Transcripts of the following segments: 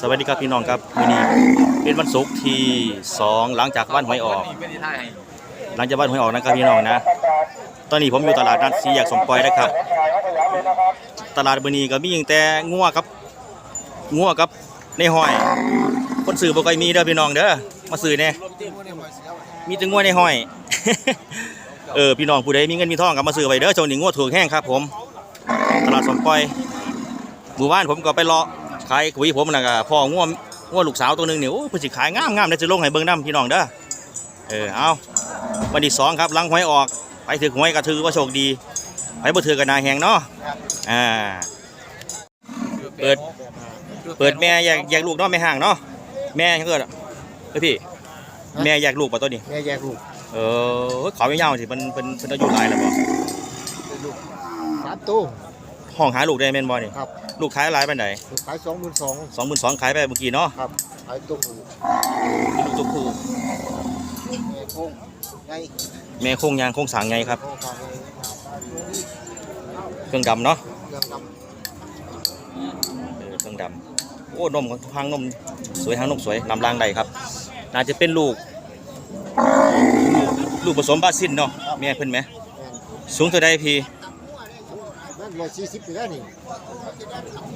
สวัสดีครับพี่น้องครับวันนี้เป็นวันศุกร์ที่สองหลังจากวันหวยออก หลังจากวันหวยออกนะครับพี่น้องนะ ตอนนี้ผมอยู่ตลาดนัดสีแยกสมปอยนะครับ ตลาดมื้อนี้ก็มีอย่างแต่งัวกับงัวกับในห้อย คนซื้อบ่ค่อยมีเด้อพี่น้องเด้อมาซื้อแน่มีแต่งัวในห้อย เออพี่น้องผู้ใดมีเงินมีทองก็มาซื้อไว้เด้อช่วงนี้งัวถูกแห้งครับ ผม ตลาดสมปอยหมู่บ้านผมก็ไปเลาะ ขายคุยผมน่ะก็พ่องัวงัวลูกสาวตัวหนึงนี่โอ้เพิ่นสิขายงามๆเดี๋ยวจะลงให้เบิ่งนํพี่น้องเด้อเออเอาวันที่สองครับหลังหวยออกไปถือหวยก็ถือว่าโชคดีไปบ่ถือกันนาแหงเนาะอ่าเปิดเปิดแม่แยกแยกลูกเนาะแม่ห่างเนาะแม่เกิดอะเฮ้ยพี่แม่แยกลูกป่ะตัวนี้แม่แยกลูกเออขอยาวๆสิมันเป็นเป็นอายุหลายแล้วบ่ลูกสามตัว ห้องหาลูกได้แม่นบ่นี่ครับลูกขายหลายปานใดลูกขายสองหมื่นสอง22,000ขายไปเมื่อกี้เนาะครับขายตัวผู้ลูกตัวผู้แม่โค้งไงแม่โครงยางโครงสร้างไงครับโค้งทางไงเครื่องดำเนาะเรื่องดเออเครื่องดำโอ้นมของทางนมสวยทางนมสวยนำรางใดครับ น่าจะเป็นลูก ลูกผสมบาซินเนาะแม่เพิ่นไหมำแม่นสูงเท่าใดพี่นั่น ร้อยสี่สิบไปแล้วนี่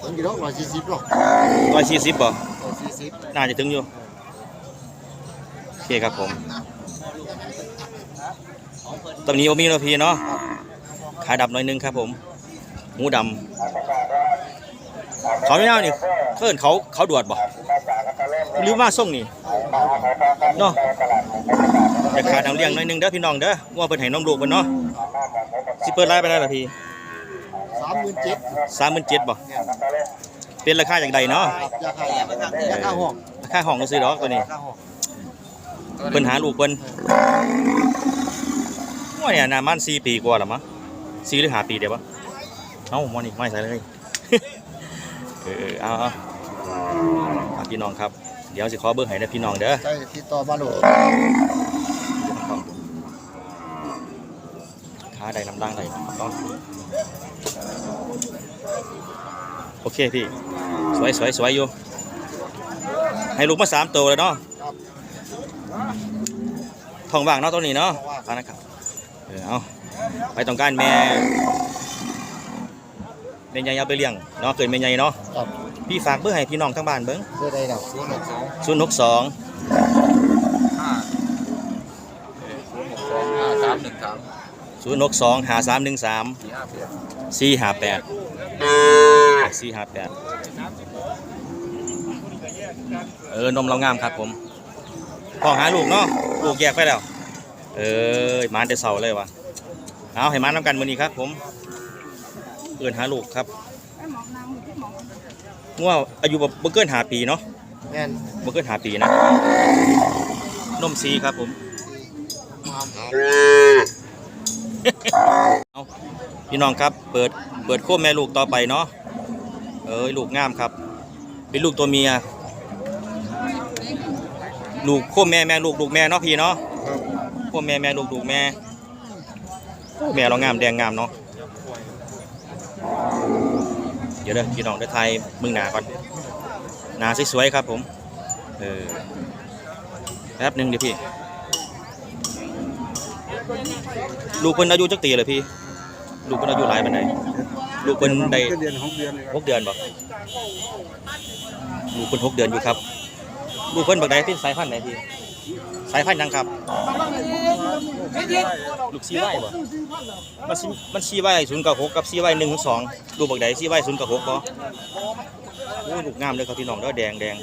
ยังกี่ดอกร้อยสี่สิบหรอก140บ่ร้อยสี่สิบน่าจะถึงอยู่โอเคครับผมตอนนี้โอมีโนพีเนาะขาดับหน่อยนึงครับผมหูดำเขาไม่เอานี่เพื่อนเขาเขาดวดบ่หรือว่าส่งนี่เนาะจะขาดน้ำเลี้ยงหน่อยนึงเด้อพี่น้องเด้อว่าเพิ่นให้น้องลูกเพิ่นเนาะสิเปิดไลน์ไปได้ล่ะพี่สามหมื่นเจ็ดสามหมื่นเจ็ดบ่เป็นราคาอย่างใดเนาะครับราคาอย่างราคาห้องราคาห้องก็ซื้อดอกตัวนี้ราคาห้องเพิ่นหาลูกเพิ่นว่าเนี่ยนามันสี่ปีกว่าแล้วมั้งสี่หรือห้าปีเดี๋ยวปะเอ้ามอนี่ไม่ใส่เลยเออเอาเอาฝากพี่น้องครับ เดี๋ยวสิขอเบอร์ให้นะพี่น้องเด้อใช่ติดต่อมาโหลดค้าใดน้ำล่างใดเนาะ โอเคพี่ สวยสวยสวยอยู่ ให้ลูกมาสามตัวเลยเนาะครับทองว่างเนาะตัวนี้เนาะเอานะครับเออเอาไปต้องการแม่แม่ใหญ่เอาไปเลี้ยงเนาะเกิดแม่ใหญ่เนาะครับพี่ฝากเบอร์ให้พี่น้องทั้งบ้านเบิ้งเพื่อได้ดอกศูนย์หกสองศูนย์หกสองห้าศูนย์หกสองห้าสามหนึ่งสามศูนย์หกสองหาสามหนึ่งสามสี่ห้าแปด สี่ห้าแปดสี่ห้าแปดเออนมเรางามครับผมพ่อหาลูกเนาะลูกแยกไปแล้ว เออหมาแต่เสาเลยวะเอาให้หมาน้ำกันมือนี้ครับผมเอื่นหาลูกครับว่าอายุบ่เกินหาปีเนาะแม่นบ่เกินหาปีนะนมซีครับผมเอา พี่น้องครับ เปิดเปิดโค้มแม่ลูกต่อไปเนาะเอ้ยลูกงามครับ เป็นลูกตัวเมีย ลูกโค้มแม่แม่ลูกลูกแม่เนาะพี่เนาะโค้มแม่แม่ลูกลูกแม่แม่เรางามแดงงามเนาะเดี๋ยวเด้อพี่น้องเด้อไทยมึงหนาก่อนหนาสวยๆครับผมเออแป๊บหนึงเดี๋ยวพี่ลูกเพิ่นอายุจักปีเลยพี่ ลูกเพิ่นอายุหลายปานใดลูกเพิ่นได้เดือนหกเดือนหกเดือนบ่ลูกเพิ่นหกเดือนอยู่ครับ ลูกเพิ่นบักใดเป็นสายพันธุ์ไหนพี่สายพันธุ์หยังครับ ลูกซีไว้บ่มันซีมันซีไว้ศูนย์กับหกกับซีไว้หนึ่งถึงสองลูกบักใดซีไว้ศูนย์กับหกบ่โอ้ยลูกงามเลยครับพี่น้องเด้อแดงแดง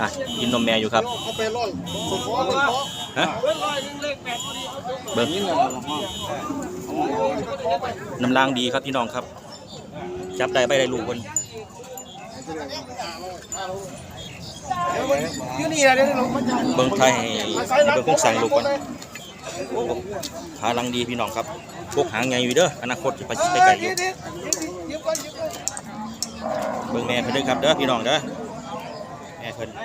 อะกินนมแม่อยู่ครับเอาไปร้อยผมขอผมขอฮะเบิ่งน้ำลางดีครับพี่น้องครับ จับได้ไปได้ลูกคนอยู่นี่นะเดี๋ยวเรามาจ่ายเบิ่งไทยให้ให้เบิ่งโครงสร้างลูกก่อนโอ้ขาลังดีพี่น้องครับพวกหางไงอยู่เด้ออนาคตจะไปไปไกลอยู่เบิ่งแม่เพิ่นเด้อครับเด้อพี่น้องเด้อ แม่เพิ่นไ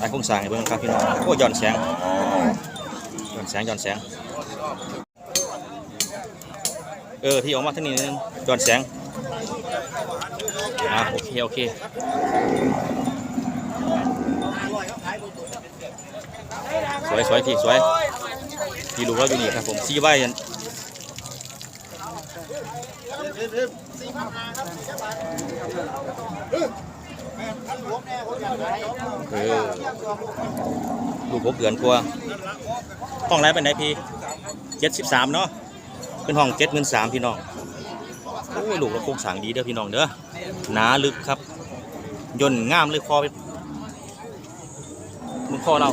อ้โครงสร้างให้เบิ่งครับพี่น้องโอ้ย้อนแสงย้อนแสงย้อนแสง เออพี่ออกมาทางนี้นิดนึงย้อนแสงอ่าโอเคโอเคสวยสวยพี่สวยพี่ลูกเราอยู่นี่ครับผมซีไว้ ยันเออลูกหกเดือนกว่าห้องไรเป็นไหนพี่เจ็ดสิบสามเนาะเป็นห้องเจ็ดหมื่นสามพี่น้องโอ้ยลูกเราโคงสร้างดีเด้อพี่น้องเด้อหนาลึกครับย่นง่ามเลยคอเป็นมึงคอเรา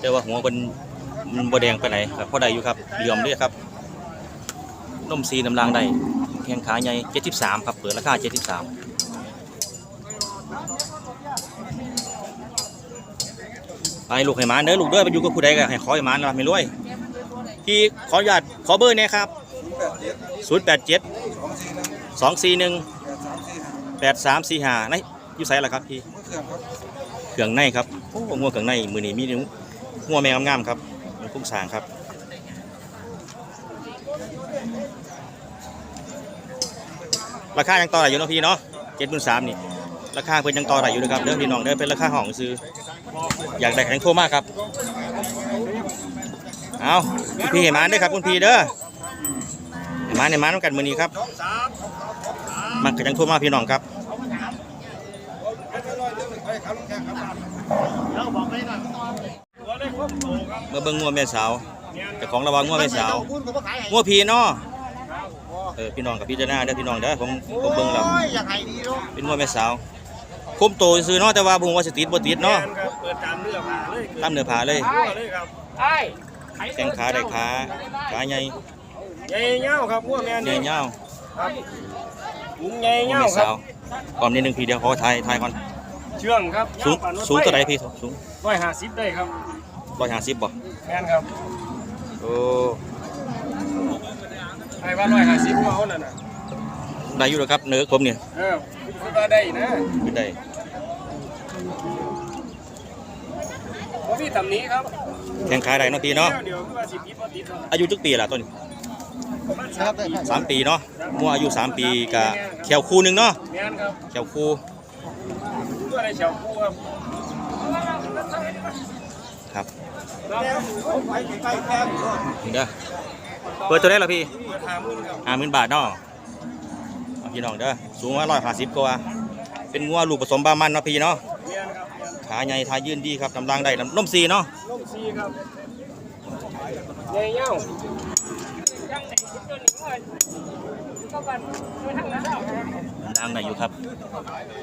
แต่ว่าหัวมันมันบแดงไปไหนครับพอได้อยู่ครับเหลื่อมเลยครับ นมซีน้ำลางได้แข้งขาใหญ่73 ครับเปิดราคา73ไปลูกให้หมาเด้อลูกเด้อไปอยู่กับผู้ใดก็ให้ขอให้มานะไม่รวยพี่ขออนุญาตขอเบอร์เนี่ยครับ 087 241 8345ในอยู่ไสล่ะครับพี่เครื่องในครับโอ้งัวเครื่องในมือนี้มีนิ้วงัวแมวงามๆครับมันกุ้งสางครับ ราคายังต่อได้อยู่เนาะพี่เนาะเจ็ดหมื่นสามนี่ราคาเพิ่นยังต่อได้อยู่นะครับเด้อพี่น้องเด้อเป็นราคาห้องซื้ออยากได้แข็งโทรมากครับเอาคุณพี่เห็นมาเด้อครับคุณพี่เด้อเห็นมาในมาน้ำกันมือนี้ครับมันก็ยังโทรมากพี่น้องครับเมื่อเบิ่งงัวแม่สาวเจ้าของระวังงัวแม่สาวงัวพีเนาะ เออพี่น้องกับพี่เจ้าหน้าเด้อพี่น้องเด้อผมผมเบิ่งแล้วอยากให้ดีเนาะเป็นงัวแม่สาวคมโตซื้อเนาะแต่ว่าบ่ฮู้ว่าสิติดบ่ติดเนาะครับเปิดตามเนื้อผ้าเลยตามเนื้อผ้าเลยทั่วเลยครับแข้งขาได้ขาขาใหญ่ใหญ่เงาครับพวกแม่ใหญ่นี่ยาวครับหุงใหญ่งัวเงาแม่ครัสาวบก่อนนิดนึงพี่เดียวขอถ่ายถ่ายก่อนเชื่องครับสูงสูงตัวใดพี่สูงร้อยห้าสิบได้ครับ150บ่แม่นครับโอ้ ใครว่าร้อยห้าสิบเอานั่นน่ะได้อยู่แล้วครับเนื้อผมเนี่ยเออคือว่าได้นะขึ้นได้ผมมีตำหนี้ครับแข้งขาได้เนาะพี่เนาะเดี๋ยวคือว่าสิบปีบ่ติดครับอายุจักปีล่ะต้นประมาณครับได้ครับสามปีเนาะงัวอายุสามปีกับแขวคู่หนึงเนาะแม่นครับแขวคู่ตัวได้เฉาคู่ครับครับไปใกล้แค่นี้นี่เด้อ เปิดตัวได้แล้วพี่เปิดหาหมื่นครับห้าหมื่นบาทเนาะเอาพี่น้องเด้อสูงว่าร้อยห้าสิบกว่า เป็นงัวลูกผสมบามันเนาะพี่เนาะแม่นครับแม่นขาใหญ่ทายืนดีครับน้ำล่างได้น้ำนมซีเนาะล่มซีครับใหญ่เงาล่างได้อยู่ครับ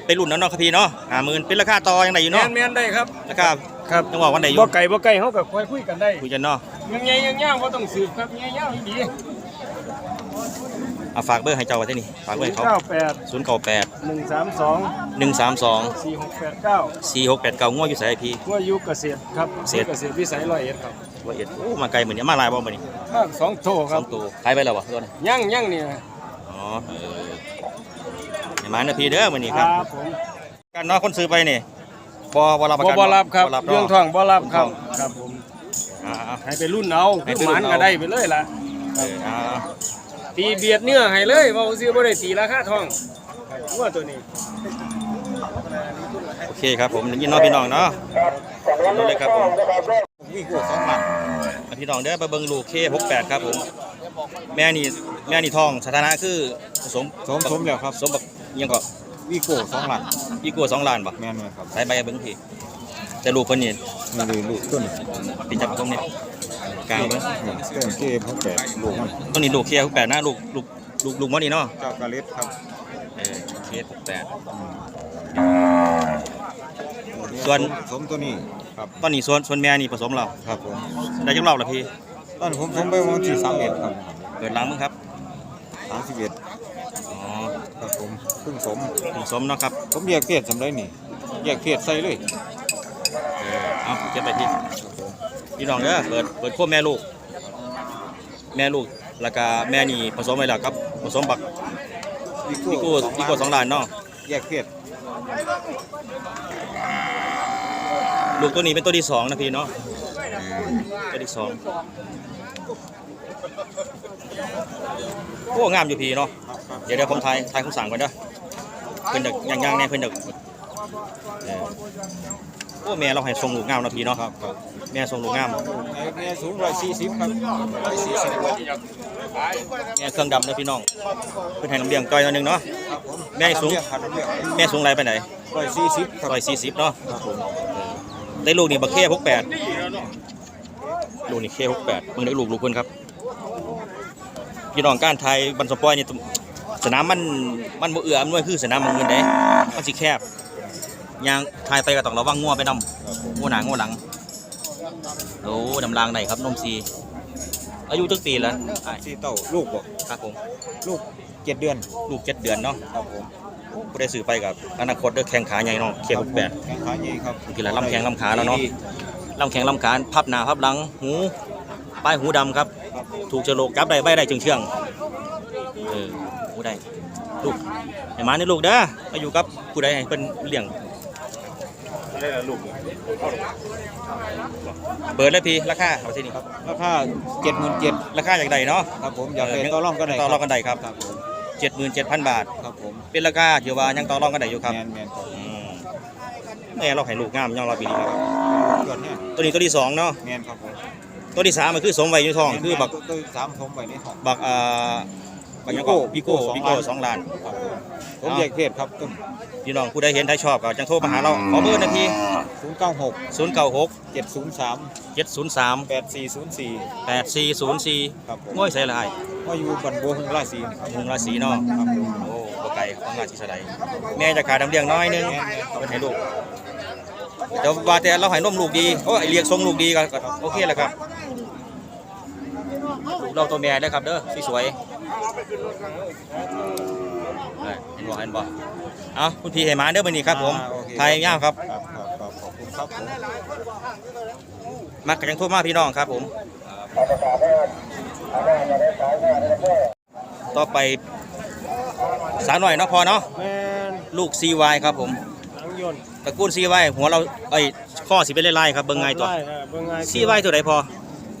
เป็นรุ่นนั้นเนาะครับพี่เนาะห้าหมื่นเป็นราคาต่อยังไงอยู่แม่เนาะนแม่นได้ครับราคา ครับยังบอกวันไหนอบ่ยู่ไก่บ่ไก่เฮาก็ค่อยคุยกันได้คุยกันเนาะยังใหญ่ยังยาวบ่ต้องสืบครับใหญ่ยาวอีหลีเอาฝากเบอร์ให้เจ้าไว้ที่นี่ฝากเบอร์ให้เขา98ศูนย์เก้าแปด132หนึ่งสามสอง4689สี่หกแปดเก้างัวอยู่ไสายพี่ว่าอยู่เกษตรครับเกษตรเกษตรวิสัยร้อยเอ็ดครับว่าเอ็ดโอ้มาไกลเหมือนนี้มาหลายบ่เหมือนนี้ภาคสองโทสครัอบงตัวขายไปแล้ววะตัวนี้ยั่งยั่งนี่นะอ๋อเออเห็นไหมนะพี่เด้อวันนี้คครับรับผมการเนาะคนซื้อไปนี่ บ่บ่รับประบ่กันบ่รับครับเนาะเรื่องทองบ่รับครับ ครับผม อ่าอ่า ให้ไปรุ่นเอาให้คือไปหรุ่มันนเอาก็ได้ไปเลยล่ะ เอออ่าตีเบียดเนื้อให้เลยเว้าซื้อบ่ได้ตีราคาทองครับว่าตัวนี้ โอเคครับผมยินน้องพี่น้องเนาะรู้เลยครับผมนี่คือสองหลักพี่น้องเด้อไปเบิ่งลูกเค68ครับผมแม่นี่แม่นี่ทองสถานะคือผสมสมสมแล้วครับ สมบักอิหยังก็ วีโก้สองหลักอีกัวสองล้านบ่แม่นไหมครับใส่ใบเบิ่งพี่แต่ลูกเพิ่นนี่นี่เลยลูกต้นเป็นจับตรงนี้กลางเบิ่งต้นเกมเขาแปดลูกมันต้นนี้ลูกเค68นะลูกลูกลูกลูกหมอนี่เนาะเจ้ากาเล็ดครับเออเค68ส่วนสมตัวนี้ครับตอนนี้ส่วนส่วนแม่นี่ผสมเราครับผมได้จักรอบแล้วพี่ตอนผมสมไปวันที่สามเอ็ดครับเปิดร้านมึงครับสามสิบเอ็ดอ๋อครับผมเพิ่งสมผสมเนาะครับผมแยกเพศสำไรนี่แยกเพศใส่เลยเออเอาเก็บไปพี่พี่น้องเด้อเปิดเปิดโคมแม่ลูก แม่ลูกแล้วก็แม่นี่ผสมไว้แล้วครับผสมบักวีอีโก้กัวอีกัวสองล้านเนาะแยกเพศลูกตัวนี้เป็นตัวที่สองนะพี่เนาะตัวที่สอง โอ้งามอยู่พี่เนาะเดี๋ยวเดี๋ยวผมถ่ายถ่ายคุณสั่งก่อนเด้อเพิ่นเด็กย่างๆเนี่ยเพิ่นเด็กเออโอ้แม่เราให้ทรงลูกงามเนาะพี่เนาะครับครับแม่ทรงลูกงามแม่สูงร้อยสี่สิบครับร้อยสี่สิบแม่เครื่องดำเด้อพี่น้องเพิ่นให้น้ำเลี้ยงจ้อยหนิดนึงเนาะครับผมแม่สูงครับน้ำเลี้ยงแม่สูงไรไปไหนร้อยสี่สิบครับร้อยสี่สิบเนาะครับผมได้ลูกนี่บักเคพกแปดลูกนี่เคพกแปดมึงได้ลูกลูกเพิ่นครับ พี่น้องการไทยบันสปอยนี่สนามมันมันบ่เอื้ออำนวยคือสนามมันเงินเด้มันสิแคบยางทายไปก็ต้องระวังงัวไปนำงัวหนางัวหลังโอ้ดำรางไหนครับนมซีอายุจักปีแล้วอ้ายสี่เต้าลูกบ่ครับผมลูกเจ็ดเดือน ลูกเจ็ดเดือนเนาะครับผมผู้ได้ซื้อไปกับอนาคตเด้อแข่งขาใหญ่เนาะเคพกแปดแข้งขาใหญ่ครับทีละลำแข้งลำขาแล้วเนาะลำแข็งลำขาพับหน้าพับหลังหู ป้ายหูดำครับครับถูกเจโลกจับได้ใบได้เชื่องเชื่องๆเออหูได้ลูกไอ้หมานี่ลูกเด้อมาอยู่กับผู้ใดให้เพิ่นเลี้ยงเปิดเลยพี่ราคาเอาที่นี่ครับราคาเจ็ดหมื่นเจ็ดราคาอย่างใดเนาะครับผมอยากเป็นต่อรองก็ได้ต่อรองกันได้ครับครับผมเจ็ดหมื่นเจ็ดพันบาทครับผมเป็นราคาที่ว่ายังต่อรองกันได้อยู่ครับแมนแมนครับอืมแม่เราให้ลูกงามย่องเราปีนี้ครับเกิดเนี่ยตัวนี้ตัวที่สองเนาะแมนครับผม ตัวที่สามมันคือสมไว้อยู่ท้อง คือบักตัวสามผมไปในห้องบักอ่าบักหยังก็พิโก้พิโก้สองล้านครับผมผมแยกเพศครับต้นพี่น้องผู้ใดเห็นใครชอบก็จังโทรมาหาเราขอเบอร์หนะพี่ศูนย์เก้าหกศูนย์เก้าหกเจ็ดศูนย์สามเจ็ดศูนย์สามแปดสี่ศูนย์สี่แปดสี่ศูนย์สี่ครับผมง่วยใส่ลายว่าอยู่บันบัวหงราศีครับมุงราศีเนาะครับผมโอ้บ่ไก่ของราศีสะไดแม่จะขาดน้ำเลี้ยงน้อยนึงเป็นให้ลูก แต่ว่าแต่เราให้นมลูกดีโอ้ยเลี้ยงทรงลูกดีก็ก็โอเคแหละครับลูกเราตัวแม่ได้อครับเด้อสวยๆนี่เห็นบ่เห็นบ่เอาคุณพี่ให้หมาเด้อมื้อนี้ครับผมอ่าโอเคไทยยาวครับครับครับครับขอบคุณครับผมมักกันยังโทรมาพี่น้องครับผมต่อไปสาวหน่อยเนาะพอเนาะแม่นลูก CY ครับผมหลังยน ต์ตระกูล CY หัวเราไอ้ยข้อสิเป็นไล่ๆครับเบิ่งไงตัวได้ครับเบิ่งไง CY ตัวใดพอ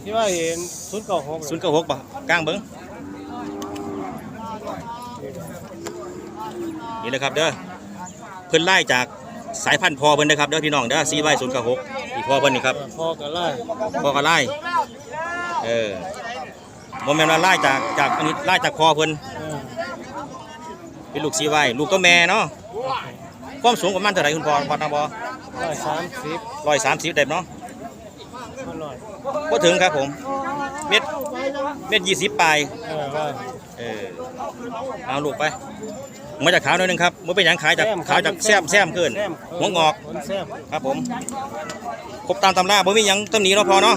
ที่ว่าเห็นศูนย์เก้าหก0 9 6ป่ะกลางเบิ่งนี่เลยครับเด้อเพิ่นไล่จากสายพันธุ์พอเพิ่นนะครับเด้อพี่น้องเด้อ CY 0 9 6อีกพอเพิ่นนี่ครับพอกันไล่พอก็ไล่เออบ่แม่นว่าไล่จากจากอันนี้ไล่จากพอเพิ่นเออเป็นลูก CY ลูกตัวแม่เนาะ ความสูงประมาณเท่าไหร่คุณพ่อพอนะบ่ร้อยสามสิบร้อยสามสิบได้เนาะมาหน่อยก็ถึงครับผมเม็ดเม็ดยี่สิบปลายเออว่าเออเอาลูกไปมาจากขาวหน่อยหนึงครับมันเป็นหยังขายจากขาวจากแซมแซมเกินแซมหัวงอกหัวแซมครับผมครบตามตำราบ่มีหยังต้นนี้เนาะพอเนาะ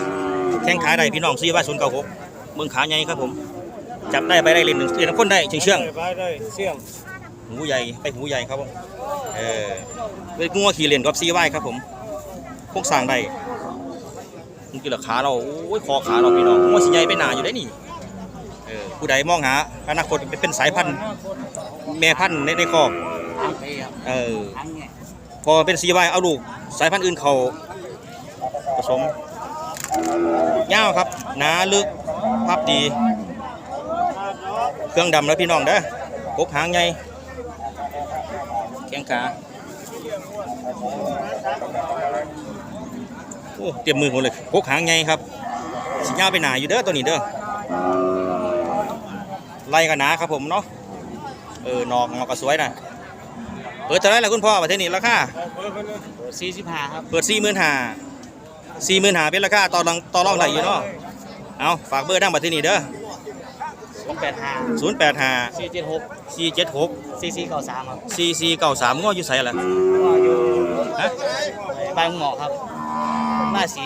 แข่งขายได้พี่น้องซีว่าศูนย์เก้าหกเมืองขาใหญ่ครับผมจับได้ไปได้เล่นหนึ่งเล่นน้ำข้นได้เชื่องเชื่อง หูใหญ่ไปหูใหญ่ครับผมเออเป็นงัวขี่เล่นกับซีไว้ครับผมพวกสร้างได้มันกี่ละขาเราโอ้ยคอขาเราพี่น้องงัวสีใหญ่ไปหนาอยู่ได้นี่เออผู้ใดมองหาอนาคตเป็นสายพันธุ์แม่พันธุ์ในในคอกเออพอเป็นซีไวเอาลูกสายพันธุ์อื่นเขาผสมยาวครับหนาลึกพับดี เครื่องดำแล้วพี่น้องเด้อกกหางใหญ่แข้ง ขาโอ้เตรียมมือผมเลยกกหางใหญ่ครับสียาวไปหนาอยู่เด้อตัวนี้เด้อไล่กันหนาครับผมเนาะเออนอกนอกก็สวยนะเปิดเท่าไหรล่ะคุณพ่อประเทศนี้ราคาสี่สิบห้าครับเปิดสี่หมื่นห้าสี่หมื่นห้าเป็นราคาต่อรองต่อรองไหลอยู่เนาะเอาฝากเบอร์ดังประเทศนี้เด้อ ศูนย์แปดห้าศูนย์แปดห้าสี่เจ็ดหกสี่เจ็ดหกสี่สี่เก้าสามครับสี่สี่เก้าสามง้ออยู่ใส่ละก็อยู่ฮะบางหมอครับหน้าสี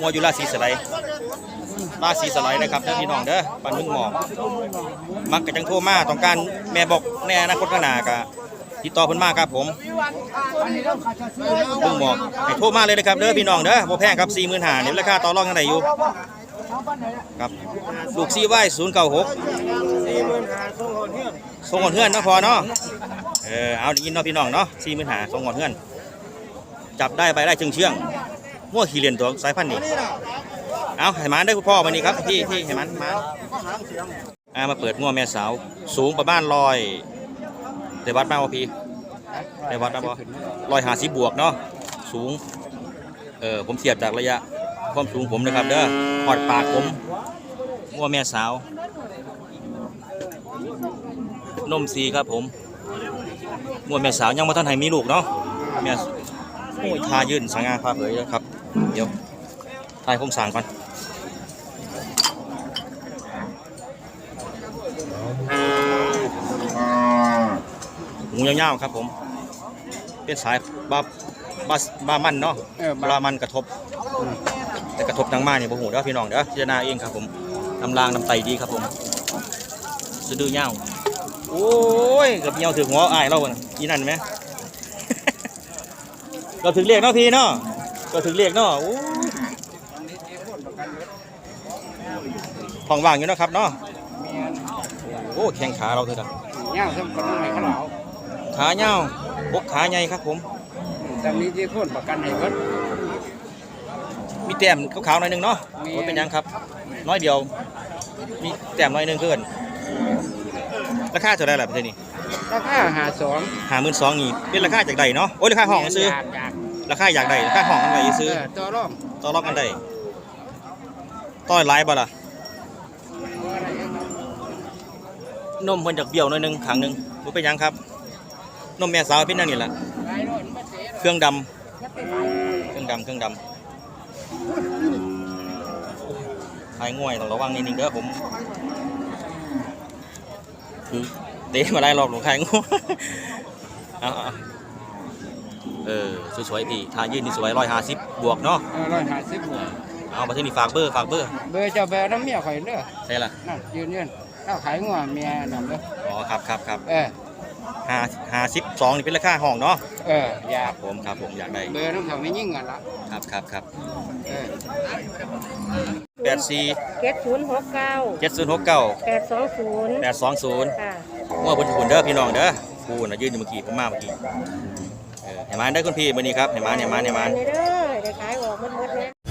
ง้ออยู่ราศีสไลด์ราศีสไลด์นะครับเด้อพี่น้องเด้อปันมึงหมอกมักกะจังโทรมาต้องการแม่บอกแน่อนาคตข้างหน้ากะติดต่อเพิ่นมาครับผมมึงหมอกให้โทรมาเลยนะครับเด้อพี่น้องเด้อบ่แพงครับสี่หมื่นห้าเนี่ยราคาต่อรองกันได้อยู่ ครับลูกซีไว้ศูนย์เก้าหกสี่หมื่นหาส่งคนเที่ยงส่งหอนเฮือนนะพอเนาะเออเอาได้ยินเนาะพี่น้องเนาะสี่หมื่นหาส่งหอนเฮือน จับได้ไปได้เชื่องเชื่องมั่วขี่เลียนตัวสายพันธุ์นี่เอาให้มันได้คุณพ่อวันนี้ครับพี่พี่ให้มันมาอ่ามาเปิดงัวแม่สาว สูงประมาณร้อยได้วัดมาบ่พี่ได้วัดมาบ่ร้อยหาสิบบวกเนาะสูงเออผมเทียบจากระยะ ความสูงผมนะครับเด้อหอดปากผมงัวแม่สาว นมสีครับผมงัวแม่สาวยังมาท่านให้มีลูกเนาะแม่โอ้ยทายื่นสง่าพาเผยนะครับ เดี๋ยวทายผมสั่งก่อนหูยาวๆครับผม เป็นสายบาบาบามันเนาะเออเวลามันกระทบ แต่กระทบทางมาเนี่ยบ่หูเด้อพี่น้องเด้อพิจารณาเองครับผมน้ำรางน้ำไตดีครับผมสะดือยาวโอ้ยเกับเหี่ยวถึงหัวอายเราน่ะอีนั่นไหมก็ถึงเรียกเนาะพี่เนาะก็ถึงเรียกเนาะโอ้ยท้องว่างอยู่นะครับเนาะโอ้แข้งขาเราเถอะนะย่างซ้ำกันให้เขาเหลาขาเงาวบกขาใหญ่ครับผมตำนี้ที่คนประกันให้เพิ่น มีแต้มขาวๆหน่อยหนึงเนาะมีว่าเป็นหยังครับ น้อยเดียว มีแต้มน้อยหนึงเพื่อนราคาเท่าไหรล่ะประเทศนี้ราคาหาสองห้าหมื่นสองนี่เป็นราคาจากใดเนาะโอ้ยราคาห้องซื้ออยากอยากราคาอยากได้ราคาห้องกันไว้ซื้อเออตัวร่องต่อรอบกันได้ต่อยหลายบ่ล่ะนมเพิ่นจากเบี้ยวหน่อยหนึงขังหนึงบ่เป็นหยังครับนมแม่สาวเป็นนั่นนี่แหละหลายร้อยมันบ่เสียเครื่องดำเครื่องดำเครื่องดำ ขายง่วยต้องระวังนิดนึงเด้อผมคือเตะมาได้รอบหลงขายง่วยเอาเอาเอาเออสวยๆพี่ทายืนนี่สวยร้อยห้าสิบบวกเนาะเออร้อยห้าสิบบวกเอามาที่นี่ฝากเบอร์ฝากเบอร์เบอร์เจ้าเบอร์น้ำเมียข่อยเด้อใช่ละนั่นยืนยืนถ้าขายงัวเมียนั่นเด้ออ๋อครับครับครับเออห้าห้าสิบสองนี่เป็นราคาห้องเนาะเอออยาคกรับผมครับผมอยากได้เบอร์น้ำเขาไม่ยิ่งกันละครับครับครับเออ แปดสี่เจ็ดศูนย์หกเก้าเจ็ดศูนย์หกเก้าแปดสองศูนย์แปดสองศูนย์ค่ะว่าบนถุนเด้อพี่น้องเด้อกูน่ะยืนอยู่เมื่อกี้ผมมาเมื่อกี้เออเห็นไหมได้อคุณพี่วันนี้ครับเห็นไหมเห็นไหมเห็นไหมอันนี้เด้อได้ขายออกหมดหมดเนี่ย